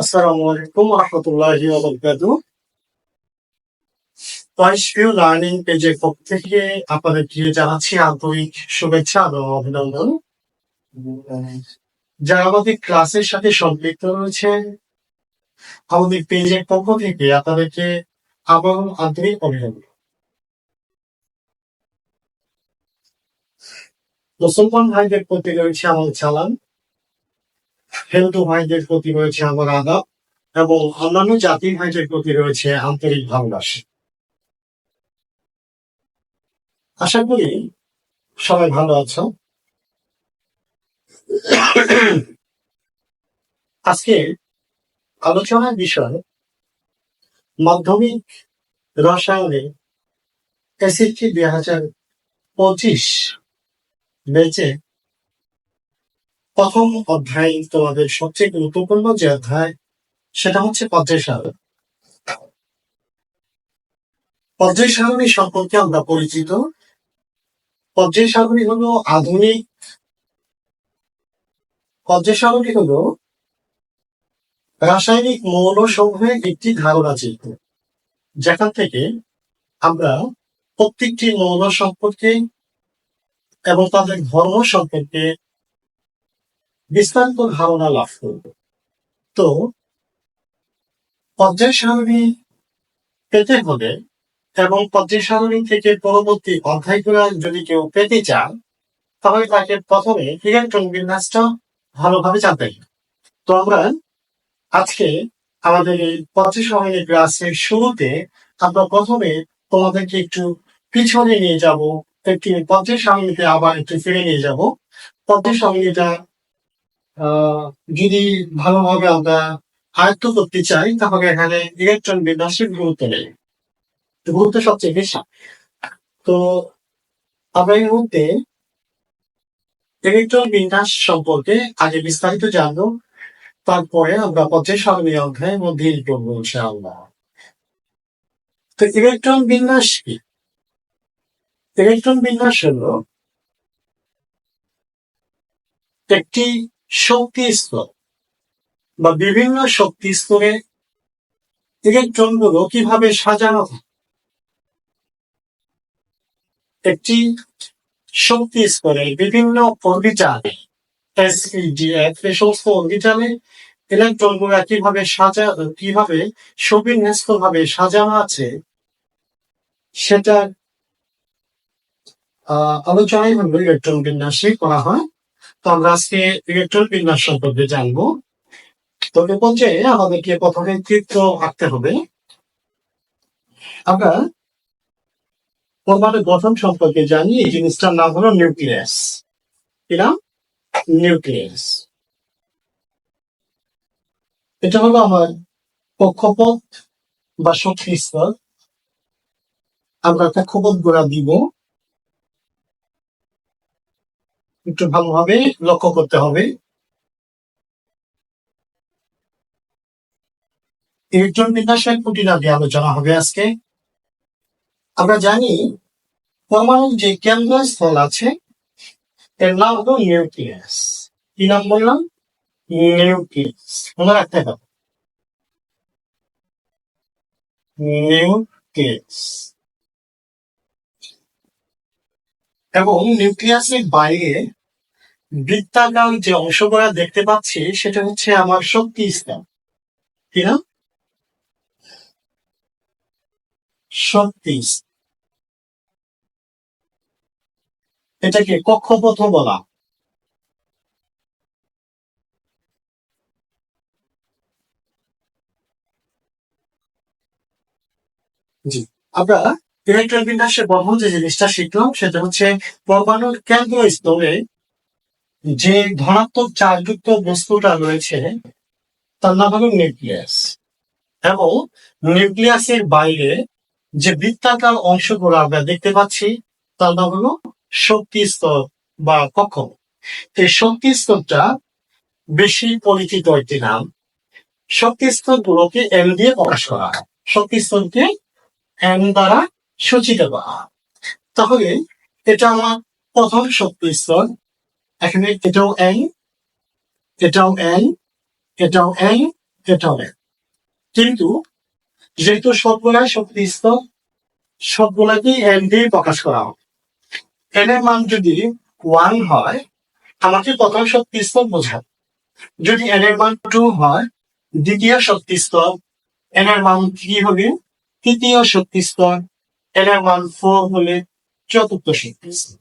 আসসালামু আলাইকুম রহমতুল্লাহি ভিউ লার্নিং পেজের পক্ষ থেকে আপনাদেরকে জানাচ্ছি আন্তরিক শুভেচ্ছা এবং অভিনন্দন। যারা আমাদের ক্লাসের সাথে সম্পৃক্ত রয়েছেন, আমাদের পেজের পক্ষ থেকে আপনাদেরকে আবার আন্তরিক অভিনন্দন। মুসলমান ভাইদের প্রতি রয়েছে আমার চালান। হিন্দু ভাইদের প্রতি রয়েছে আমার আদাব এবং অন্যান্য জাতির ভাইদের প্রতি রয়েছে আন্তরিক ভালোবাসা। আশা করি সবাই ভালো আছো। আজকে আলোচনার বিষয় মাধ্যমিক রসায়নে এসএসসি দুই হাজার পঁচিশ বেচে প্রথম অধ্যায় তোমাদের সবচেয়ে গুরুত্বপূর্ণ যে অধ্যায়, সেটা হচ্ছে পর্যায় সারণী। পর্যায় সারণী সম্পর্কে আমরা পরিচিত। পর্যায় সারণী হলো আধুনিক পর্যায় সারণী হলো রাসায়নিক মৌল সমূহের একটি ধারণা চিত্র যেখান থেকে আমরা প্রত্যেকটি মৌল সম্পর্কে এবং তাদের ধর্ম সম্পর্কে বিস্তারিত ধারণা লাভ করব। তো পর্যায় সারণী পেতে হলে এবং পর্যায় সারণী থেকে পরবর্তী অধ্যায়গুলো যদি কেউ পেতে চান, তাহলে তাকে প্রথমে ইলেকট্রন বিন্যাসটা ভালোভাবে জানতে হবে। তো আমরা আজকে আমাদের এই পর্যায় সারণী ক্লাসের শুরুতে আমরা প্রথমে তোমাদেরকে একটু পিছনে নিয়ে যাব, একটি পর্যায় সারণীতে আবার একটু ফিরে নিয়ে যাব। পর্যায় সারণীটা যদি ভালোভাবে আমরা আয়ত্ত করতে চাই, তাহলে এখানে ইলেকট্রন বিন্যাসের গুরুত্ব নেই। গুরুত্ব সবচেয়ে বেশি। তো আমরা এই মুহূর্তে ইলেকট্রন বিন্যাস সম্পর্কে আগে বিস্তারিত জানব। তারপরে আমরা পর্যায় সারণী অধ্যায়ের মধ্যে করব ইনশাআল্লাহ। তো ইলেকট্রন বিন্যাস কি? ইলেকট্রন বিন্যাস হলো একটি শক্তি স্তর বা বিভিন্ন শক্তি স্তরে ইলেকট্রনগুলো কীভাবে সাজানো থাকে? একটি শক্তি স্তরে বিভিন্ন অরবিটালে এই সমস্ত অরবিটালে ইলেকট্রনগুলো কীভাবে সাজা, কীভাবে সুবিন্যস্ত ভাবে সাজানো আছে সেটা আহ, আলোচনায় হলো ইলেকট্রন বিন্যাসে করা হয়। তো আমরা আজকে ইলেকট্রন বিন্যাস সম্পর্কে জানব। তো এ পর্যায়ে আমাদেরকে প্রথমে চিত্র আঁকতে হবে। আমরা পরমাণু গঠন সম্পর্কে জানি, এই জিনিসটার নাম হলো নিউক্লিয়াস। কি নাম? নিউক্লিয়াস। এটা হলো আমার কক্ষপথ বা শক্তি স্তর আমরা কক্ষপথ গোড়া দিব। একটু ভালোভাবে লক্ষ্য করতে হবে। ইলেকট্রন বিন্যাসের খুঁটিনাটি আলোচনা হবে আজকে। আমরা জানি পরমাণুর যে কেন্দ্রস্থল আছে, এর নাম হলো নিউক্লিয়াস। কি নাম বললাম? নিউক্লিয়াস। মনে রাখতে হবে। নিউক্লিয়াস। এবং নিউক্লিয়াসের বাইরে বৃত্তাকার যে অংশগুলো দেখতে পাচ্ছি, সেটা হচ্ছে আমার শক্তি স্তর কি না শক্তি এটাকে কক্ষপথ বলা জি, আমরা ইলেকট্রন বিন্যাসের প্রথম যে জিনিসটা শিখলাম সেটা হচ্ছে পরমাণুর কেন্দ্র স্তরে যে ধনাত্মক চার্জযুক্ত বস্তুটা রয়েছে, তার নাম হলো নিউক্লিয়াস। এবং নিউক্লিয়াসের বাইরে যে বৃত্তাকার অংশগুলো আমরা দেখতে পাচ্ছি, তার নাম হলো শক্তি স্তর বা কক্ষ এই শক্তি স্তরটা বেশি পরিচিত একটি নাম। শক্তি স্তর গুলোকে এম দিয়ে প্রকাশ করা হয়। শক্তি স্তরকে এম দ্বারা সূচিত করা। তাহলে এটা আমার প্রথম শক্তি স্তর। এখানে এটাও এন এটাও এন এটাও এন এটাও হবে কিন্তু যেহেতু সবগুলাই শক্তি স্তর, সবগুলাকেই এন দিয়ে প্রকাশ করা হবে। এন এর মান যদি ওয়ান হয়, আমাকে প্রথম শক্তি স্তর বোঝায় যদি এন এর মান টু হয়, দ্বিতীয় শক্তি স্তর এন এর মান থ্রি হলে তৃতীয় শক্তি স্তর এন এর মান ফোর হলে চতুর্থ শক্তি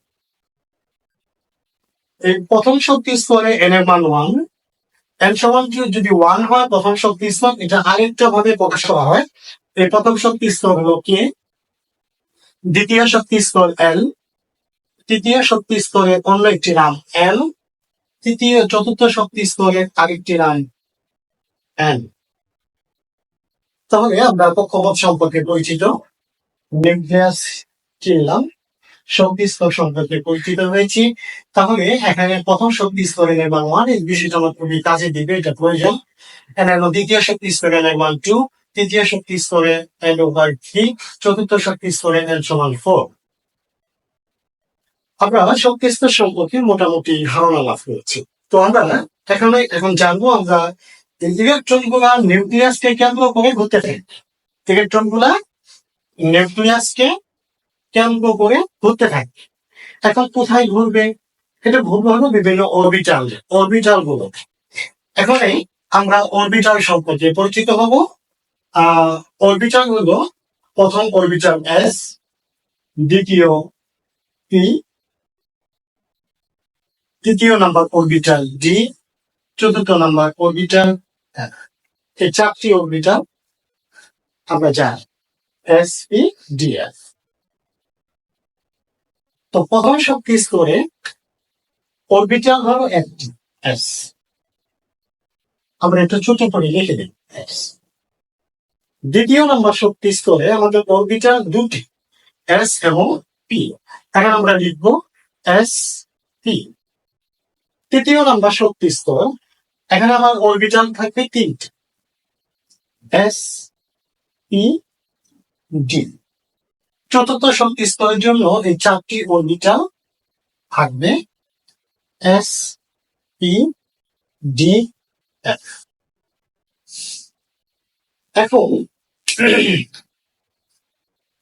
এই প্রথম শক্তি স্তরে এন এর মান ওয়ান এন সমান যদি- ওয়ান হয়, প্রথম শক্তি স্তর, এটা আরেকটা ভাবে প্রকাশ করা হয়। এই প্রথম শক্তি স্তর হলো কে? দ্বিতীয় শক্তি স্তর এল তৃতীয় শক্তি স্তরে অন্য একটি নাম এল তৃতীয়, চতুর্থ শক্তি স্তরের আরেকটি নাম এন তাহলে আমরা কক্ষপথ সম্পর্কে পরিচিত নিউক্লিয়াস চিনলাম শক্তি স্তর সম্পর্কে পরিচিত হয়েছি। তাহলে এখানে প্রথম শক্তি স্তরে নির্মাণ ওয়ান এই বিষয়টা আমার কাজে দিবে, এটা প্রয়োজন। হলো দ্বিতীয় শক্তি স্তরে নির্মাণ টু তৃতীয় শক্তি স্তরে এন ওভার থ্রি চতুর্থ শক্তি স্তরে এন সমান ফোর আমরা শক্তি স্তর সম্পর্কে মোটামুটি ধারণা লাভ করেছি। তো আমরা এখানে এখন জানব আমরা ইলেকট্রনগুলা নিউক্লিয়াসকে কেন্দ্র করে ঘুরতে থাকি ইলেকট্রনগুলা নিউক্লিয়াসকে কেন্দ্র করে ঘুরতে থাকে। এখন কোথায় ঘুরবে? এটা ঘুরবে হলো বিভিন্ন অরবিটাল অরবিটালগুলো। এখন এই আমরা অরবিটাল সম্পর্কে পরিচিত হব। আহ অরবিটাল হলো প্রথম অরবিটাল এস দ্বিতীয় পি তৃতীয় নাম্বার অরবিটাল ডি চতুর্থ নাম্বার অরবিটাল এই চারটি অরবিটাল আমরা জানি। এস পি ডি এফ তো প্রথম শক্তি স্তরে অরবিটাল হলো একটি এস আমরা একটু ছোট করে লিখে দিই এস দ্বিতীয় নম্বর শক্তি স্তরে আমাদের অরবিটাল দুটি এস এবং পি এখন আমরা লিখব এস পি তৃতীয় নাম্বার শক্তি স্তর এখানে আমার অরবিটাল থাকবে তিনটি এস পি ডি। চতুর্থ শক্তি স্তরের জন্য এই চারটি অরবিটাল থাকবে এস, পি, ডি, এফ। এখন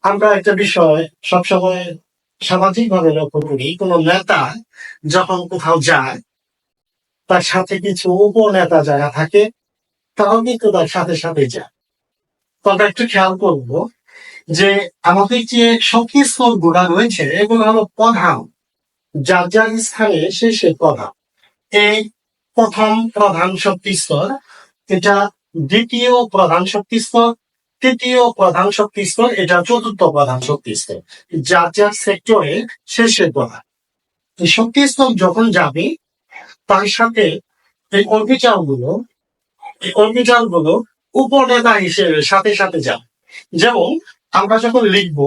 আমরা একটা বিষয় সবসময় সামাজিক ভাবে লক্ষ্য করি, কোন নেতা যখন কোথাও যায়, তার সাথে কিছু উপনেতা যারা থাকে, তারাও কিন্তু তার সাথে সাথে যায়। তবে একটু খেয়াল করব যে আমাদের যে শক্তি স্তরগুলা রয়েছে, এগুলো হলো প্রধান। যার যার স্থানে সে সে প্রধান। এই প্রথম প্রধান শক্তি স্তর, এটা দ্বিতীয় প্রধান শক্তি স্তর, তৃতীয় প্রধান শক্তি স্তর, এটা চতুর্থ প্রধান শক্তি স্তর। যার যার সেক্টরে শেষে প্রধান। এই শক্তি স্তর যখন যাবে, তার সাথে এই অর্বিটালগুলো, এই অর্বিটালগুলো উপনেতা হিসেবে সাথে সাথে যাবে। যেমন, আমরা যখন লিখব,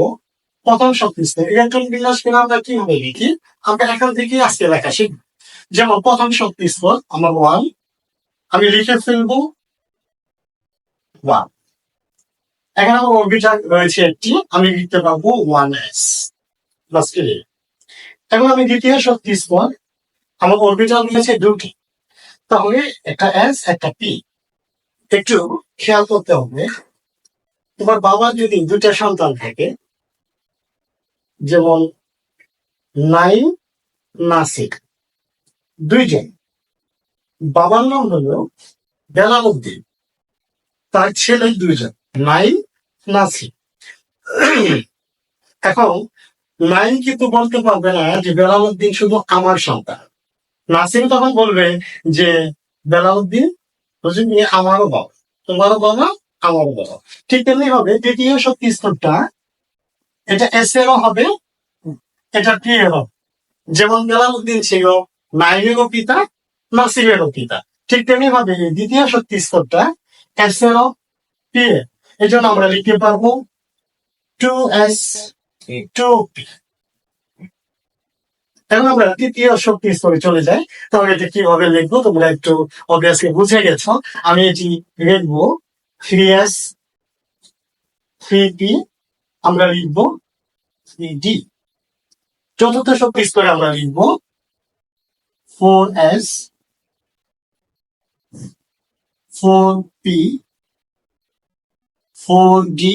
প্রথম স্তর ইলেকট্রন বিন্যাস করে আমরা কীভাবে লিখি? আমরা এখান থেকে আজকে লেখা শিখব। যেমন, প্রথম স্তর আমার ওয়ান আমি লিখে ফেলব ওয়ান এখানে আমার অর্বিটাল রয়েছে একটি, আমি লিখতে পারব ওয়ান এস এখন আমি দ্বিতীয় শক্তি স্তর আমার অর্বিটাল রয়েছে দুটি। তাহলে একটা এস একটা পি একটু খেয়াল করতে হবে তোমার বাবা যদি দুটা সন্তান থাকে, যেমন নাইম নাসিক দুইজন। বাবার নাম হলো বেলালুদ্দিন তার ছেলে দুইজন, নাইম নাসিক এখন নাইম কিন্তু বলতে পারবে না যে বেলালুদ্দিন শুধু আমার সন্তান। নাসিম তখন বলবে যে বেলালুদ্দিন বুঝলি এ আমারও বাবা। তোমারও বাবা আমারও বাবা ঠিক তেমনি হবে তৃতীয় শক্তি স্তরটা, এটা এস এরও হবে, এটা পি এর হবে যেমন বেলালুদ্দিন ছিল নাইমেরও পিতা নাসিমেরও পিতা। ঠিক তেমনি ভাবে দ্বিতীয় শক্তি স্তরটা এস এরও পি এর এই জন্য আমরা লিখতে পারব টু এস টু পি এখন আমরা তৃতীয় শক্তি স্তরে চলে যাই। তাহলে এটা কীভাবে লিখব তোমরা একটু অবভিয়াসলি বুঝে গেছো। আমি এটি লিখব। থ্রি এস থ্রি পি আমরা লিখব থ্রি ডি চতুর্থ শক্তি স্তরে আমরা লিখব four S four P four D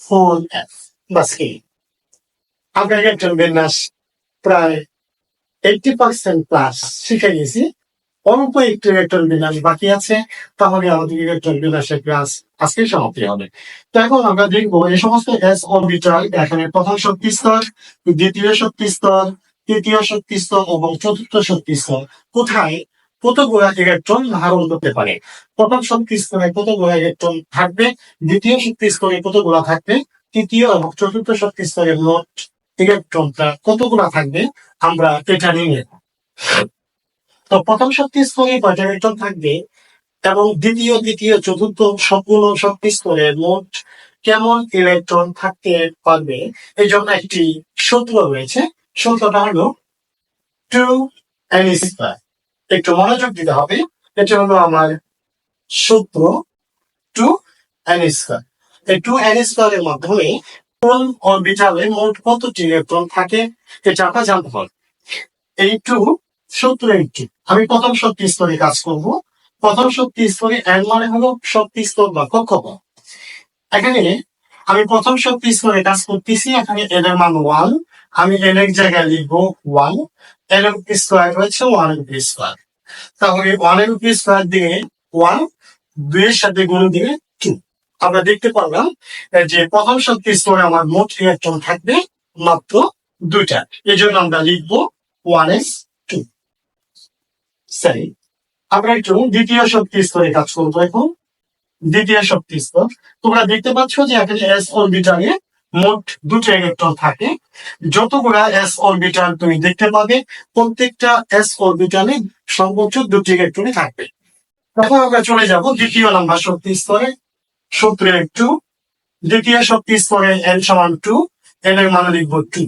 four F বাস এই আমরা ইলেকট্রন বিন্যাস প্রায় এইটি পার্সেন্ট প্লাস শিখে গেছি অল্প একটু ইলেকট্রন বিন্যাস বাকি আছে, তাহলে আমাদের ইলেকট্রন বিন্যাসের ক্লাস আজকে সমাপ্তি হবে। তো এখন আমরা দেখব এই সমস্ত এস অরবিটাল এখানে প্রথম শক্তি স্তর, দ্বিতীয় শক্তি স্তর, তৃতীয় শক্তি স্তর এবং চতুর্থ শক্তি স্তর। কোথায়? কতগুলো ইলেকট্রন ধারণ করতে পারে? প্রথম শক্তি স্তরে কতগুলো ইলেকট্রন থাকবে? দ্বিতীয় শক্তি স্তরে কতগুলো থাকবে? তৃতীয় এবং চতুর্থ শক্তি স্তরে মোট ইলেকট্রনটা কতগুলো থাকবে? আমরা এটা নিয়ে তো প্রথম শক্তি স্তরে ইলেকট্রন থাকবে, এবং দ্বিতীয় দ্বিতীয় চতুর্থ সবগুলো শক্তি স্তরে মোট কেমন ইলেকট্রন থাকতে পারবে? এই জন্য একটি সূত্র রয়েছে। সূত্রটা হলো টু একটু মনোযোগ দিতে হবে। এটা হলো আমার সূত্র two N square two N N স্কোয়ারের মাধ্যমে কোন অরবিটালে মোট কতটি ইলেকট্রন থাকে, এটা আমরা জানতে পারব এই টু সূত্র একটি আমি প্রথম শক্তি স্তরে কাজ করব। প্রথম শক্তি স্তরে এন মানে হলো শক্তি স্তর বা কক্ষপথ। এখানে আমি প্রথম শক্তি স্তরে কাজ করতেছি, এখানে এর মান ওয়ান আমি এর জায়গায় লিখব ওয়ানের স্কোয়ার হয়েছে ওয়ানের স্কোয়ার তাহলে ওয়ানের স্কোয়ার দিয়ে ওয়ান দুইয়ের সাথে গুণ দিয়ে টু আমরা দেখতে পারলাম যে প্রথম শক্তি স্তরে আমার মোট ইলেকট্রন থাকবে মাত্র দুইটা। এই জন্য আমরা লিখব ওয়ান এস সরি আমরা একটু দ্বিতীয় শক্তি স্তরে কাজ করব এখন। দ্বিতীয় শক্তি স্তর। তোমরা দেখতে পাচ্ছ যে এখানে এস অরবিটালে মোট দুটো ইলেকট্রন থাকে। যতগুলা এস অরবিটাল তুমি দেখতে পাবে, প্রত্যেকটা এস অরবিটালে সর্বোচ্চ দুটি ইলেকট্রনই থাকবে। তখন আমরা চলে যাব দ্বিতীয় নাম্বার শক্তি স্তরে। সূত্রে একটু দ্বিতীয় শক্তি স্তরে এন সমান টু এন এর মান লিখব টু।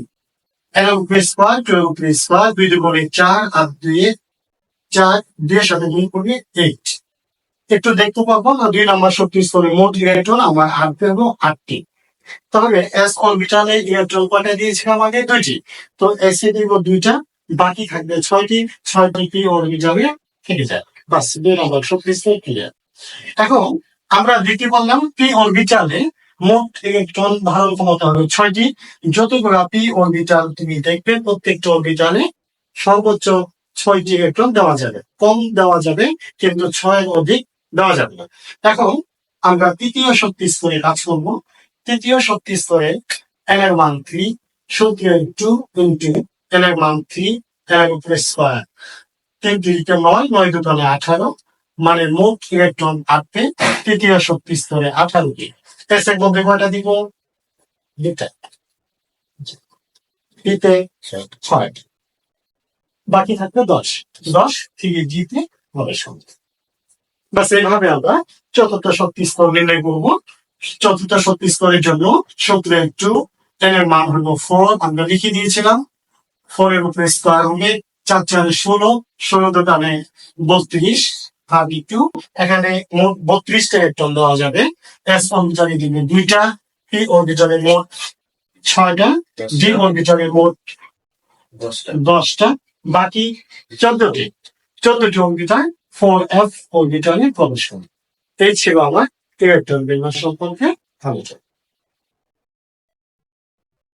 এন উপরে স্কোয়ার টু এর স্কোয়ার দুই দুগুণে চার আর দুই চার দুইয়ের সাথে গুণ করবে এইট একটু দেখতে পাবো না, দুই নম্বর শক্তি স্তরে মোট ইলেকট্রন আমার আট পেবো আটটি। তাহলে এস অরবিটালে ইলেকট্রন কয়টা দিয়েছিলাম আগে? দুইটি। তো এস দিব দুইটা, বাকি থাকবে ছয়টি। ছয়টি পি অরবিটালে থেকে যায়। বাস, দুই নম্বর শক্তি স্তর ক্লিয়ার এখন আমরা দেখতে পারলাম পি অরবিটালে মোট ইলেকট্রন ধারণ ক্ষমতা হবে ছয়টি। যতগুলা পি অরবিটাল তুমি দেখবে, প্রত্যেকটা অরবিটালে সর্বোচ্চ ছয়টি ইলেকট্রন দেওয়া যাবে। কম দেওয়া যাবে কিন্তু ছয়ের অধিক দেওয়া যাবে না। এখন আমরা তৃতীয় শক্তি স্তরে কাজ করব। তৃতীয় শক্তি স্তরে এন এর মান থ্রি সূত্র টু ইন্টু এন এর মান থ্রি এন এর উপরে স্কোয়ার তিন তিরিকে নয় নয় দুটনে আঠারো মানে মোট ইলেকট্রন আটবে তৃতীয় শক্তি স্তরে আঠারোটি এস এর মধ্যে কয়টা দিব? দুটা পিতে ছয় বাকি থাকবে দশ। দশ থেকে জিতে হবে সঙ্গে। বাস এইভাবে আমরা চতুর্থ শক্তি স্তর নির্ণয় করব। চতুর্থ শক্তি স্তরের জন্য সূত্রে একটু টেন এর মান হলো ফোর আমরা লিখে দিয়েছিলাম। ফোর এর উপরে স্কোয়ার হবে চার চারে ষোলো ষোলো দোকানে বত্রিশ থার্টি টু এখানে মোট বত্রিশটা ইলেকট্রন দেওয়া যাবে। এস অর্বিটালে দিবে দুইটা পি অর্বিটালে মোট ছয়টা ডি অর্বিটালে মোট দশটা। দশটা। বাকি চোদ্দটি চোদ্দটি অঙ্গিতায় ফোর এফ অর্বিটালে প্রবেশ করে এই ছিল আমার ইলেকট্রন বিন্যাস সম্পর্কে আলোচনা।